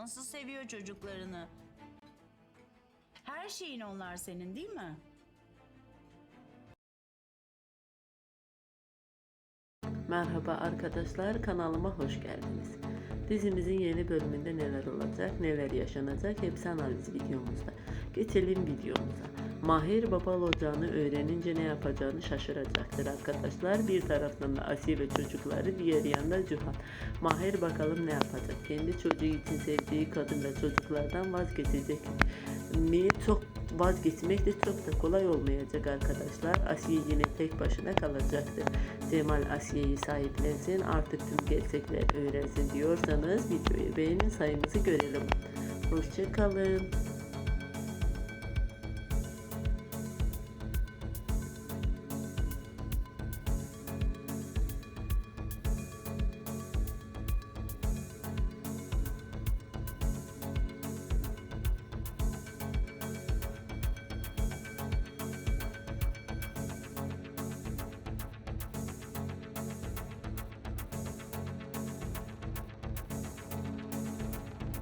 nasıl seviyor çocuklarını. Her şeyin onlar senin değil mi? Merhaba arkadaşlar kanalıma hoş geldiniz. Dizimizin yeni bölümünde neler olacak, neler yaşanacak hepsi analiz videomuzda. Geçelim videomuza. Mahir baba olacağını öğrenince ne yapacağını şaşıracaktır arkadaşlar. Bir taraftan da Asiye ve çocukları, diğer yanda Cihan. Mahir bakalım ne yapacak? Kendi çocuğu için sevdiği kadın ve çocuklardan vazgeçecek mi? Çok vazgeçmek de çok da kolay olmayacak arkadaşlar. Asiye yine tek başına kalacaktır. Cemal Asiye'yi sahiplensin artık tüm gerçekler öğrensin diyorsanız videoyu beğenin sayımızı görelim. Hoşçakalın.